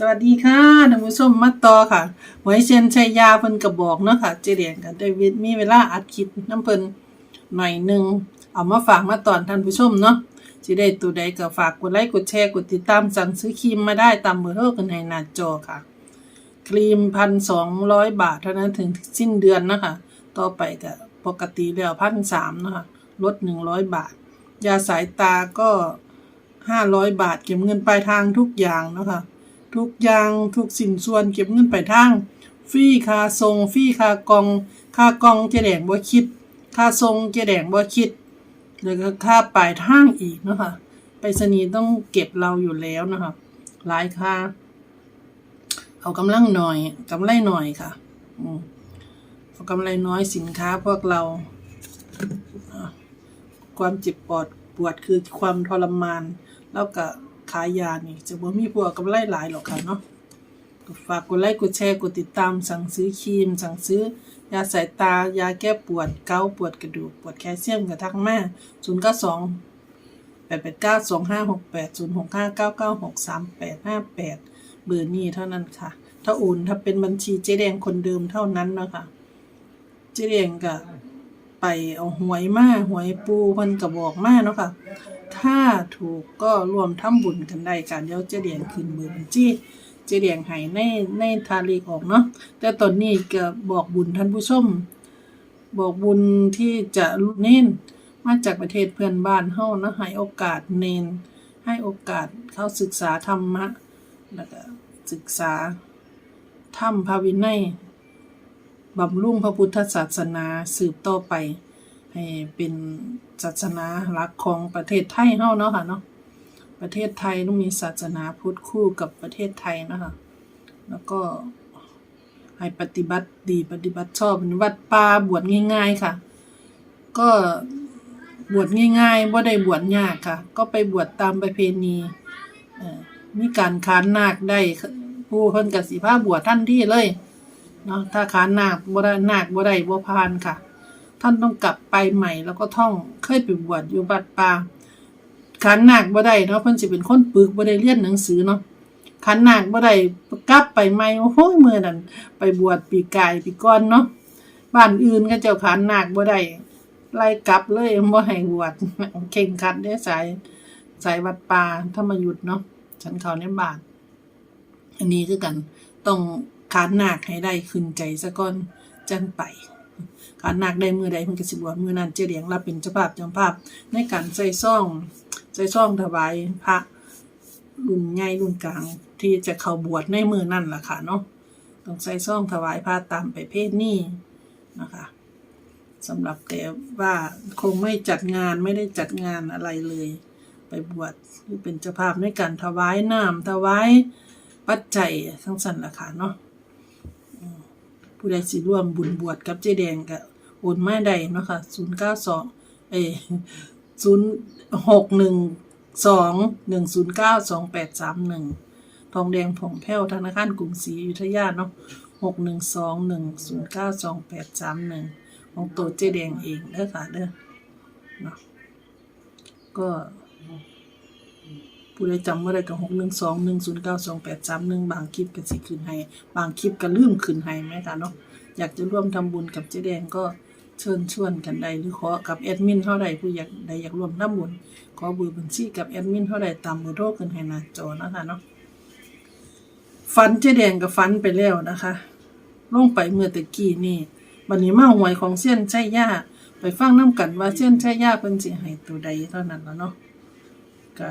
สวัสดีค่ะท่านผู้ชมมาต่อค่ะหวยเชนชัยยาเพิ่นก็บอกเนาะค่ะเจเดียงกับเดวิดมีเวลาอัดคลิปน้ำเพิ่นหน่อยหนึ่งเอามาฝากมาตอนท่านผู้ชมเนาะสิได้ตัวใดก็ฝากกดไลค์กดแชร์กดติดตามสั่งซื้อครีมมาได้ตามเบอร์โทรกันในหน้าจอค่ะ ครีมพันสองร้อยบาทเท่านั้นถึงสิ้นเดือนนะคะ ต่อไปก็ปกติแล้วพันสามนะคะลดหนึ่งร้อยบาท ยาสายตาก็ห้าร้อยบาทเก็บเงินปลายทางทุกอย่างนะคะ ทุกอย่างทุกสินส่วนเก็บเงินปลายทางฟรีค่าทรงฟรีค่ากองค่ากองเจแดงบ่คิด ค่าทรงเจแดงบ่คิดแล้วก็ค่าปลายทางอีกนะคะไปรษณีย์ต้องเก็บเราอยู่แล้วนะคะหลายค่า เอากำลังหน่อยกำไรหน่อยค่ะอืมเอากำไรน้อยสินค้าพวกเรา ความเจ็บปวดปวดคือความทรมาน แล้วก็ ขายยานี่จะบ่มีพวกกำไรหลายหรอกค่ะเนาะก็ฝากกดไลค์กดแชร์กดติดตาม สั่งซื้อครีม สั่งซื้อยาสายตายาแก้ปวดเกาปวดกระดูกปวดแคลเซียมกระทักแม่ศูนย์เก้าสองแปดแปดเก้าสองห้าหกแปดศูนย์หกห้าเก้าเก้าหกสามแปดห้าแปดเบอร์นี้เท่านั้นค่ะ ถ้าโอนถ้าเป็นบัญชีเจ๊แดงคนเดิมเท่านั้นนะคะเจ๊แดงก็ ไปเอาหวยมาหวยปูเพิ่นก็บอกมาเนาะค่ะ ถ้าถูกก็รวมทำบุญกันได้ค่ะเดี๋ยวเจ๊แดงขึ้นเบอบัญชีเจ๊แดงให้ในในทาลีกออกเนาะแต่ตอนนี้ก็บอกบุญท่านผู้ชม บอกบุญที่จะเน้นมาจากประเทศเพื่อนบ้านเฮานะให้โอกาสเนนให้โอกาสเขาศึกษาธรรมะแล้วก็ศึกษาธรรมภาวินัย บำรุงพระพุทธศาสนาสืบต่อไป ให้เป็นศาสนาหลักของประเทศไทยเฮาเนาะค่ะเนาะประเทศไทยต้องมีศาสนาพุทธคู่กับประเทศไทยนะคะแล้วก็ให้ปฏิบัติดีปฏิบัติชอบเป็นวัดป่าบวชง่าย ๆค่ะ ก็บวชง่ายๆบ่ได้บวชยากค่ะ ก็ไปบวชตามประเพณีมีการค้านนาคได้ผู้เพิ่นก็สิพาบวชทันที่เลย เนาะถ้าค้านนาคบ่ได้นาคบ่ได้บ่ผ่านค่ะ ท่านต้องกลับไปใหม่แล้วก็ท่องเคยไปบวชอยู่บัดป่าขันนาคบ่ได้เนาะเพิ่นสิเป็นคนปึกบ่ได้เรียนหนังสือเนาะขันนาคบ่ได้กลับไปใหม่โอ้โหมื้อนั้นไปบวชปีกายปีก่อนเนาะบ้านอื่นก็เจ้าขันนาคบ่ได้ไล่กลับเลยบ่ให้บวชเข่งขัดเด้สายสายวัดป่าธรรมยุทธเนาะฉันเขาในบ้านอันนี้คือกันต้อง ขานนาคให้ได้ขึ้นใจซะก่อนจังไปการหนักได้มือใดเพิ่นก็สิบวชมือนั้นเจเดียงรับเป็นเจ้าภาพจ้าภาพในการใส่ซ่องใส่ซ่องถวายพระรุ่นใหญ่รุ่นกลางที่จะเข้าบวชในมือนั่นล่ะค่ะเนาะต้องใส่ซ่องถวายพระตามไปเพศนี้นะคะสำหรับแต่ว่าคงไม่จัดงานไม่ได้จัดงานอะไรเลย ไปบวชคือเป็นเจ้าภาพในการถวายน้ำถวายปัจจัยทั้งสันล่ะค่ะเนาะ ผู้ใดสิร่วมบุญบวชกับเจแดงก็โอนมาได้เนาะค่ะ092เอ้061210928831ทองแดงผ่องแผ้วธนาคารกรุงศรีอยุธยาเนาะ61210928831ของตัวเจแดงเองเด้อค่ะเด้อเนาะก็ ผู้ใดจำบ่ได้ก็หกหนึ่งสองหนึ่งศูนย์เก้าสองแปดสามหนึ่งบางคลิปก็สิขึ้นให้ บางคลิปก็ลืมขึ้นให้ไหมคะเนาะอยากจะร่วมทำบุญกับเจ๊แดงก็เชิญชวนกันได้หรือขอกับแอดมินเท่าใดผู้อยากใดอยากร่วมทำบุญขอเบอร์บัญชีกับแอดมินเท่าใดตามเบอร์โทรขึ้นให้หน้าจอนะคะเนาะฟันเจ๊แดงกับฟันไปแล้วนะคะลงไปเมื่อตะกี้นี่บัดนี้มาหวยของเส้นใช่ย่าไปฟังน้ำกันว่าเส้นใช่ย่าเพิ่นสิให้ตัวใดเท่านั้นแล้วเนาะก็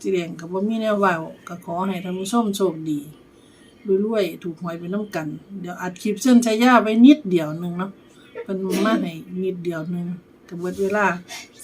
จีเรียงกับว่ามีแนวเว่าก็ขอให้ท่านผู้ชมโชคดีรวยๆถูกหวยไปน้ำกัน เดี๋ยวอัดคลิปเส้นชายาไว้นิดเดียวหนึงเนาะเป็นมาให้นิดเดียวหนึงกับเบิดเวลา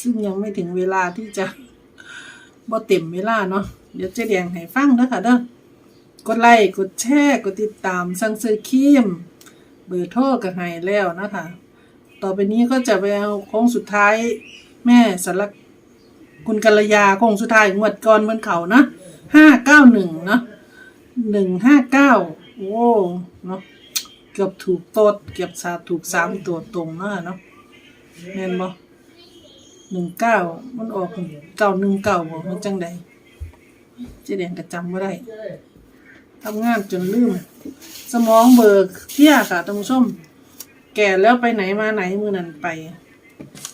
ซึ่งยังไม่ถึงเวลาที่จะบ่เต็มเวลาเนาะเดี๋ยวเจะเรียงให้ฟังเด้อค่ะเด้อกดไลค์กดแชร์กดติดตามสั่งซื้อครีมเบอร์โทรก็ให้แล้วนะคะ ต่อไปนี้ก็จะไปเอาโค้งสุดท้ายแม่สาร คุณกัลยาคงสุดท้ายงวดก่อนบนเขานะห้าเก้าหนึ่งเนาะหนึ่งห้าเก้าโอ้เนาะเกือบถูกโตดเกือบสาถูกสามตัวตรงเนาะเนาะแม่นบ่หนึ่งเก้ามันออกเก้าหนึ่งเก้าบ่มันจังใดเจ๊แดงก็จำไม่ได้ทำงานจนลืม สมองเบิกเพลียค่ะท่านผู้ม แก่แล้วไปไหนมาไหนมือนันไป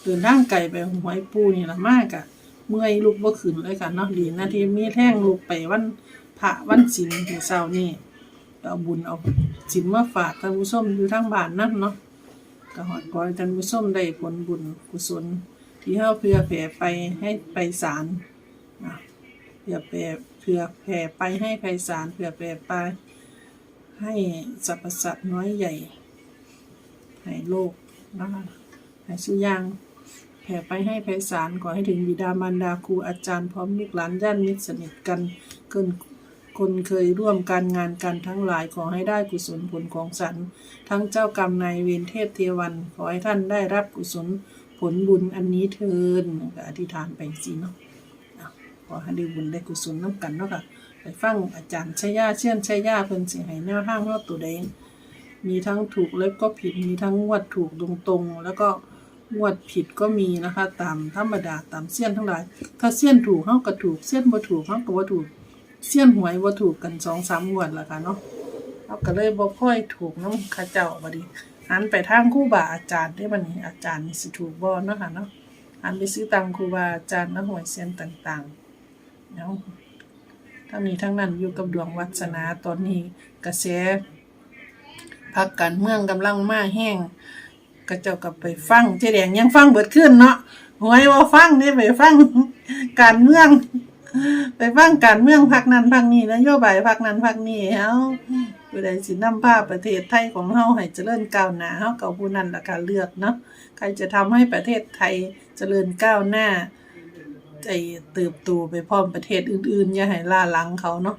เดินทางไกลไปหวยปูนี่ละมากอะ เมื่อยลุกบ่ขึ้นเลยค่ะเนาะดีนาทีมีแท่งลุกไปวันพระวันศีลที่เช้านี่เอาบุญเอาศีลมาฝากท่านผู้ชมอยู่ทางบ้านนั่นเนาะก็หอดขอให้ท่านผู้ชมได้ผลบุญกุศล ที่เฮาเพื่อแผ่ไปให้ไปศาลเพื่อแผ่เพื่อแผ่ไปให้ไพศาลเพื่อแผ่ไปให้สรรพสัตว์น้อยใหญ่ให้โลกนะคะให้สุยาง ผ่ไปให้ไพศาลขอให้ถึงบิดามารดาครูอาจารย์พร้อมลูกหลานญาติมิตรสนิทกันเกินคนเคยร่วมการงานกันทั้งหลายขอให้ได้กุศลผลของสรรทั้งเจ้ากรรมนายเวรเทพเทวัน ขอให้ท่านได้รับกุศลผลบุญอันนี้เทินก็อธิษฐานไปสิเนาะขอให้ได้บุญได้กุศลน้ำกันเนาะค่ะไปฟังอาจารย์ชยาเชื่อนชยาเพิ่นสิให้แนวทางเฮาตัวใดงมีทั้งถูกแล้วก็ผิดมีทั้งงวดถูกตรงๆ แล้วก็ งวดผิดก็มีนะคะ ตามธรรมดาตามเสี้ยนทั้งหลาย ถ้าเสี้ยนถูกเฮาก็ถูกเสี้ยนบ่ถูกเฮาก็บ่ถูกเสี้ยนหวยบ่ถูกกัน2-3งสามวดแล้วค่ะเนาะเฮาก็เลยบ่ค่อยถูกนำเขาเจ้าบัดนี้หันไปทางครูบาอาจารย์ได้บัดนี้อาจารย์สิถูกบ่เนาะค่ะเนาะหันไปซื้อตามครูบาอาจารย์และหวยเสี้ยนต่างๆเนาะทั้งนี้ทั้งนั้นอยู่กับดวงวัสนาตอนนี้กระแสพักการเมืองกำลังมาแห้ง ก็เจ้ากับไปฟังเจแดงยังฟังเบิดขึ้นเนาะหวยว่าฟังนี่ไปฟังการเมือง ไปฟังการเมืองพักนั้นพักนี้นโยบายพักนั้นพักนี้เฮาผู้ใดสินำพาประเทศไทยของเฮาให้เจริญก้าวหน้าเฮาก็ผู้นั้นล่ะค่ะเลือกเนาะใครจะทำให้ประเทศไทยเจริญก้าวหน้าไอ้เติบโตไปพร้อมประเทศอื่นๆอย่าให้ล่าหลังเขาเนาะ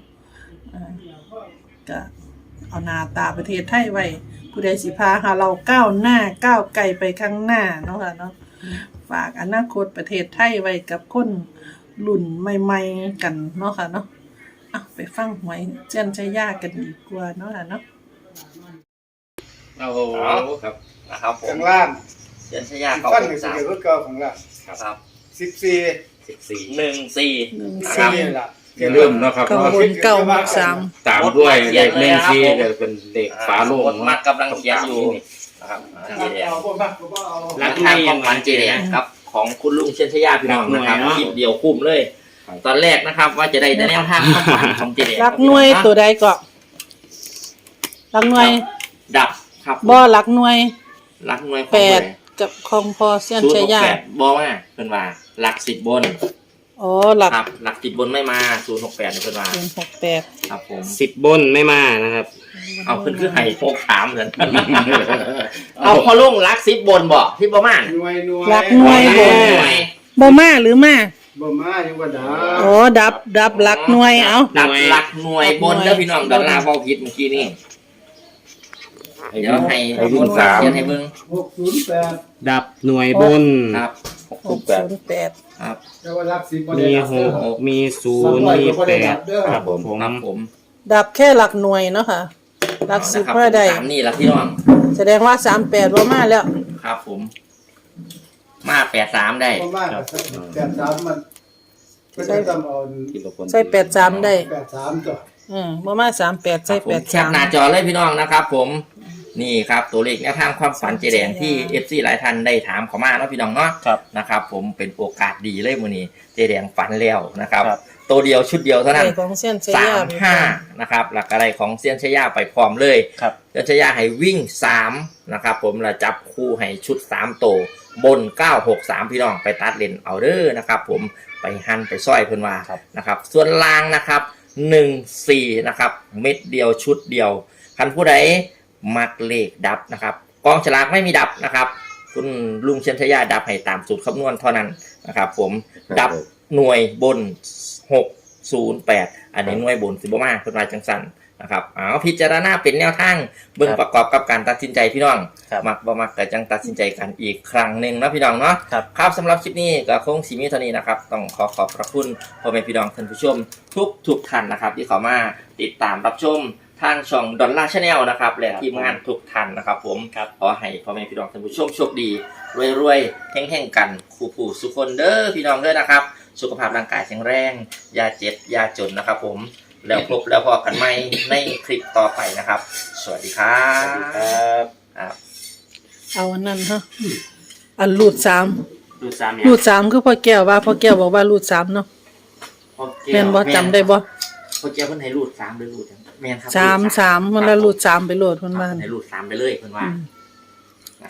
ก็เอาหน้าตาประเทศไทยไว้ ผู้ใดสิพาหาเราก้าวหน้าก้าวไกลไปข้างหน้าเนาะค่ะเนาะฝากอนาคตประเทศไทยไว้กับคนรุ่นใหม่ๆกันเนาะค่ะเนาะอะไปฟังหวยเจยนใช้ยากกันดีกว่าเนาะค่ะเนาะโอ้โหครับนะครับผมข้างล่างเดือนชยาสิบเก้าฟันหหนึ่กงสามเดียวรถเก่าของล่างครับสิบสี่สิบสี่หนึ่งสี่หนึ่งครัสี่บนี่ล่ะ อย่าลืมนะครับข้างบนเก้าหกสามตามด้วยเลขหนึ่งสี่จะเป็นเลขฝาโลงคนมากกำลังเขียนอยู่นะครับเจแดงเอาบ่มากก็บ่เอารักทางของขวัญเจแดงครับ ของคุณลุงเชนชยาพี่น้องนะครับคลิปเดียวคุ้มเลย ตอนแรกนะครับ ว่าจะได้แนวทางของขวัญของเจแดงรักหน่วยตัวใดก็รักหน่วย ดับครับบ่รักหน่วยรักหน่วยของแปดเบอร์กับของพอเสี้ยนศูนย์ใช้หกยาแปดบอกว่าเพิ่นว่าหลักสิบบน อ๋อหลักครับ หลักสิบบนไม่มาศูนย์หกแปดเพิ่นว่าหนึ่งหกแปดครับ ผม สิบบนไม่มานะครับ เอาขึ้นคือไห้หกสามเหมือนเอาพอลุงรักสิบบนบ่ที่บ่มาหน่วยหน่วยรักหน่วยหบ่น่วยบ่มาหรือมาบ่มาอยู่ว่าดาอ๋อดับดับรักหน่วยเอาดับหลักหน่วยบนเด้อพี่น้องดอลลาร์เว้าผิดเมื่อกี้นี่ เดี๋ยวให้ให้วิ่งสาม เขียนให้เบิ่งหกศูนย์แปดดับหน่วยบน ครับ หกหสิกบแปดศูนย์แปดครับ แต่ว่ารักสิบบ่มีได้หกมีศูนย์มีแปดครับผม ครับผมดับแค่หลักหน่วยเนาะค่ะ หลักสิบนะครับเมื่อใด สามนี่ละพี่น้อง แสดงว่าสามแปดว่ามาแล้ว ครับผม มาแปดสามได้บ่มากแปดสามมันเพิ่นจะทำเอาทีละคนใส่แปดสามได้ แปดสามตัว อืมบ่มาสามแปดใส่ครับผแปมดแคสาปมหน้าจอเลยพี่น้องนะครับผม นี่ครับตัวเลขแนวทางความฝันเจแดงที่เอฟซีหลายท่านได้ถามเขามาเนาะพี่น้องเนาะครับ นะครับผมเป็นโอกาสดีเลยมื้อนี้เจแดงฝันแล้วนะครับ ครับ ตัวเดียวชุดเดียวเท่านั้นไอ้ของเส้นเสียสามห้านะครับหลักอะไรของเซียนชยาไปพร้อมเลยครับ เซียนชยาให้วิ่งสามนะครับผมเราจับคู่ให้ชุดสามโตวบนเก้าหกสามพี่น้องไปตัดเลนเอาเด้อนะครับผมไปหันไปสร้อยเพิ่นว่าครับ นะครับ ส่วนล่างนะครับหนึ่งสี่นะครับเม็ดเดียวชุดเดียว คันผู้ใด มักเลขดับนะครับ กองฉลากไม่มีดับนะครับ คุณลุงเชนชยาดับให้ตามสูตรคำนวณเท่านั้นนะครับ ผมดับหน่วยบนหกศูนย์แปดอันนี้หน่วยบนสิบมาคุณรายจังสันนะครับเอาพิจารณาเป็นแนวทางเบื้องครับประกอบกับการตัดสินใจพี่น้องครับมักบ่มักแต่จังตัดสินใจกันอีกครั้งหนึ่งนะพี่น้องเนาะครับครับสำหรับคลิปนี้ก็คงสีมีเท่านี้นะครับ ต้องขอขอบพระคุณพ่อแม่พี่น้องท่านผู้ชม ทุกทุกท่านนะครับ ที่เข้ามาติดตามรับชม ทางช่องดอลลาร์ชาแนลนะครับและทีมงานทุกท่านนะครับ ผมครับขอให้พ่อแม่พี่น้องท่านผู้ชมโชคดีรวยๆแห่งๆกันคู่ผู้สุขคนเด้อพี่น้องเด้อนะครับ สุขภาพร่างกายแข็งแรงอย่าเจ็บอย่าจนนะครับ ผมแล้วครบแล้วพอกันไหมในคลิปต่อไปนะครับ สวัสดีครัสวัสดีบครับครับเอาอันนั้นฮะอันรูดสามดูสามเนี่ยรูดสามคือพ่อแก้วว่าพ่อแก้วบอกว่ารูดสามเนาะแม่นบ่จำได้บ่ พ่อแก้วเพิ่นให้รูดสามหรือรูดจังแม่นครับสามสามมันละรูดสามไปโหลดครัเพิ่บนว่าให้รูดสามไปเลยเพิ่นว่า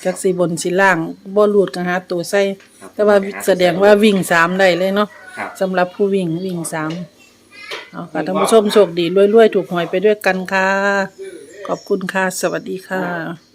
จักสิบนสิล่างบ่รูดก็หาตัวใส่ครับแต่ว่าแสดงว่าวิ่งสามได้เลยเนาะครับ สำหรับผู้วิ่งวิ่งสามเอาค่ะท่านผู้ชมโชคดีรวยๆ ถูกหวยไปด้วยกันค่ะ ขอบคุณค่ะ สวัสดีค่ะ